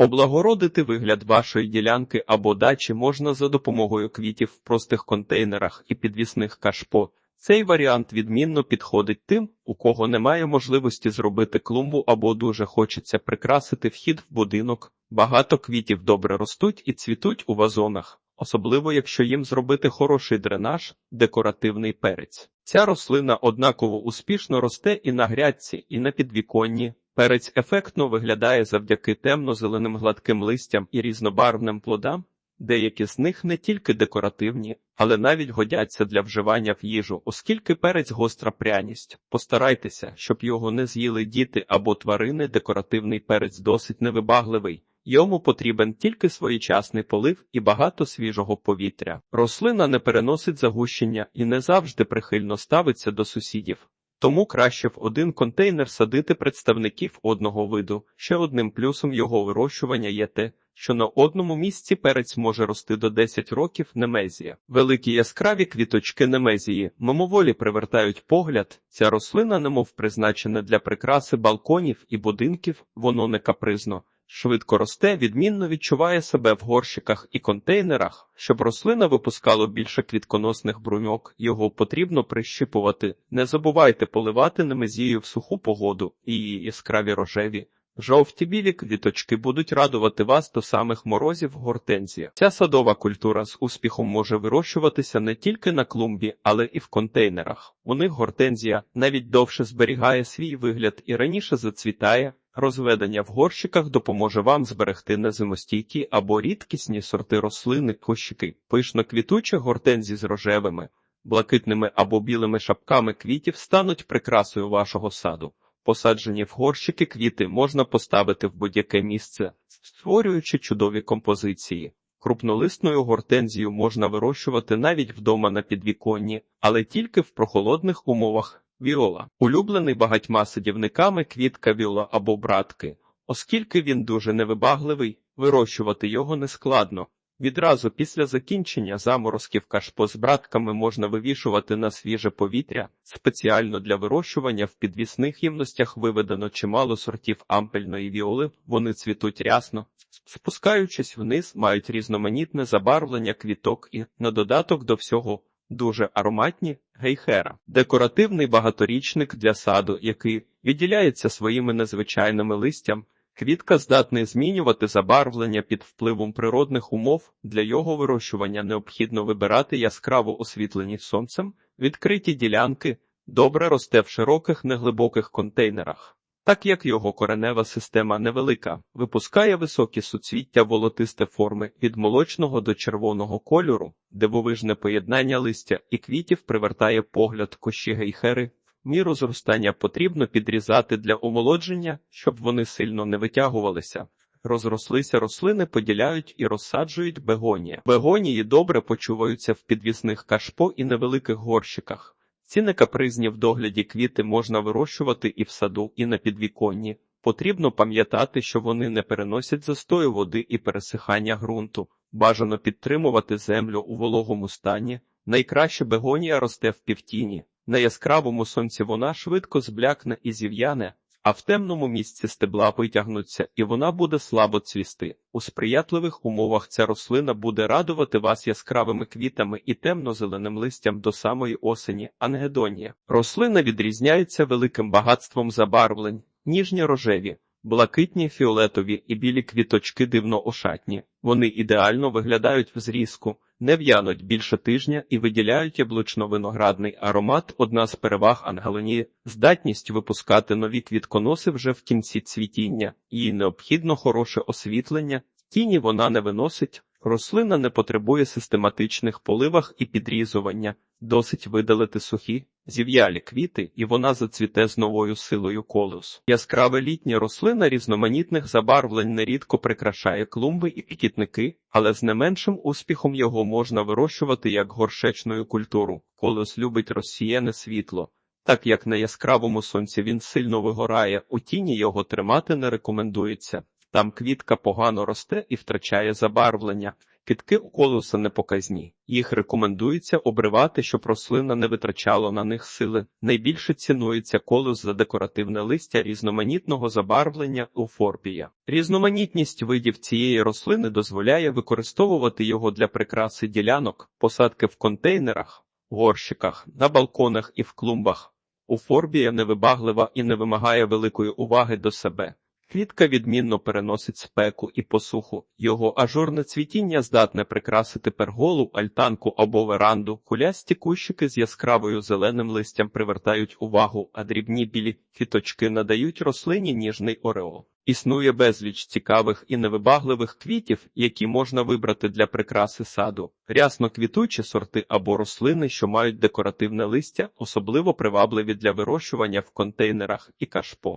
Облагородити вигляд вашої ділянки або дачі можна за допомогою квітів в простих контейнерах і підвісних кашпо. Цей варіант відмінно підходить тим, у кого немає можливості зробити клумбу або дуже хочеться прикрасити вхід в будинок. Багато квітів добре ростуть і цвітуть у вазонах, особливо якщо їм зробити хороший дренаж, декоративний перець. Ця рослина однаково успішно росте і на грядці, і на підвіконні. Перець ефектно виглядає завдяки темно-зеленим гладким листям і різнобарвним плодам. Деякі з них не тільки декоративні, але навіть годяться для вживання в їжу, оскільки перець гостра пряність. Постарайтеся, щоб його не з'їли діти або тварини. Декоративний перець досить невибагливий. Йому потрібен тільки своєчасний полив і багато свіжого повітря. Рослина не переносить загущення і не завжди прихильно ставиться до сусідів. Тому краще в один контейнер садити представників одного виду. Ще одним плюсом його вирощування є те, що на одному місці перець може рости до 10 років немезія. Великі яскраві квіточки немезії мимоволі привертають погляд. Ця рослина, немов призначена для прикраси балконів і будинків, воно не капризно. Швидко росте, відмінно відчуває себе в горщиках і контейнерах. Щоб рослина випускала більше квітконосних бруньок, його потрібно прищипувати. Не забувайте поливати немезію в суху погоду і її яскраві рожеві. Жовті білі квіточки будуть радувати вас до самих морозів гортензія. Ця садова культура з успіхом може вирощуватися не тільки на клумбі, але і в контейнерах. У них гортензія навіть довше зберігає свій вигляд і раніше зацвітає. Розведення в горщиках допоможе вам зберегти незимостійкі або рідкісні сорти рослини, кущики, пишно квітучі гортензії з рожевими, блакитними або білими шапками квітів стануть прикрасою вашого саду. Посаджені в горщики квіти можна поставити в будь-яке місце, створюючи чудові композиції. Крупнолисною гортензію можна вирощувати навіть вдома на підвіконні, але тільки в прохолодних умовах. Віола улюблений багатьма садівниками квітка віола або братки, оскільки він дуже невибагливий, вирощувати його нескладно. Відразу після закінчення заморозків кашпо з братками можна вивішувати на свіже повітря. Спеціально для вирощування в підвісних ємностях виведено чимало сортів ампельної віоли, вони цвітуть рясно. Спускаючись вниз, мають різноманітне забарвлення квіток і, на додаток до всього, дуже ароматні гейхера, декоративний багаторічник для саду, який відділяється своїми незвичайними листям. Квітка здатний змінювати забарвлення під впливом природних умов. Для його вирощування необхідно вибирати яскраво освітлені сонцем, відкриті ділянки, добре росте в широких неглибоких контейнерах. Так як його коренева система невелика, випускає високі суцвіття волотисте форми від молочного до червоного кольору, дивовижне поєднання листя і квітів привертає погляд кощі гейхери. Міру зростання потрібно підрізати для омолодження, щоб вони сильно не витягувалися. Розрослися рослини поділяють і розсаджують бегонія. Бегонії добре почуваються в підвісних кашпо і невеликих горщиках. Ці некапризні в догляді квіти можна вирощувати і в саду, і на підвіконні. Потрібно пам'ятати, що вони не переносять застою води і пересихання ґрунту. Бажано підтримувати землю у вологому стані. Найкраще бегонія росте в півтіні. На яскравому сонці вона швидко зблякне і зів'яне, а в темному місці стебла витягнуться, і вона буде слабо цвісти. У сприятливих умовах ця рослина буде радувати вас яскравими квітами і темно-зеленим листям до самої осені. Ангедонія. Рослина відрізняється великим багатством забарвлень, ніжні рожеві. Блакитні, фіолетові і білі квіточки дивно ошатні. Вони ідеально виглядають в зрізку, не в'януть більше тижня і виділяють яблучно-виноградний аромат. Одна з переваг ангелонії – здатність випускати нові квітконоси вже в кінці цвітіння. Їй необхідно хороше освітлення, тіні вона не виносить. Рослина не потребує систематичних поливах і підрізування, досить видалити сухі, зів'ялі квіти, і вона зацвіте з новою силою колос. Яскраве літня рослина різноманітних забарвлень нерідко прикрашає клумби і квітники, але з не меншим успіхом його можна вирощувати як горшечною культуру. Колос любить розсіяне світло. Так як на яскравому сонці він сильно вигорає, у тіні його тримати не рекомендується. Там квітка погано росте і втрачає забарвлення. Китки у колоса не показні. Їх рекомендується обривати, щоб рослина не витрачала на них сили. Найбільше цінується колос за декоративне листя різноманітного забарвлення уфорбія. Різноманітність видів цієї рослини дозволяє використовувати його для прикраси ділянок, посадки в контейнерах, горщиках, на балконах і в клумбах. Уфорбія невибаглива і не вимагає великої уваги до себе. Квітка відмінно переносить спеку і посуху. Його ажурне цвітіння здатне прикрасити перголу, альтанку або веранду. Кулясті кущики з яскравою зеленим листям привертають увагу, а дрібні білі квіточки надають рослині ніжний ореол. Існує безліч цікавих і невибагливих квітів, які можна вибрати для прикраси саду. Рясно квітучі сорти або рослини, що мають декоративне листя, особливо привабливі для вирощування в контейнерах і кашпо.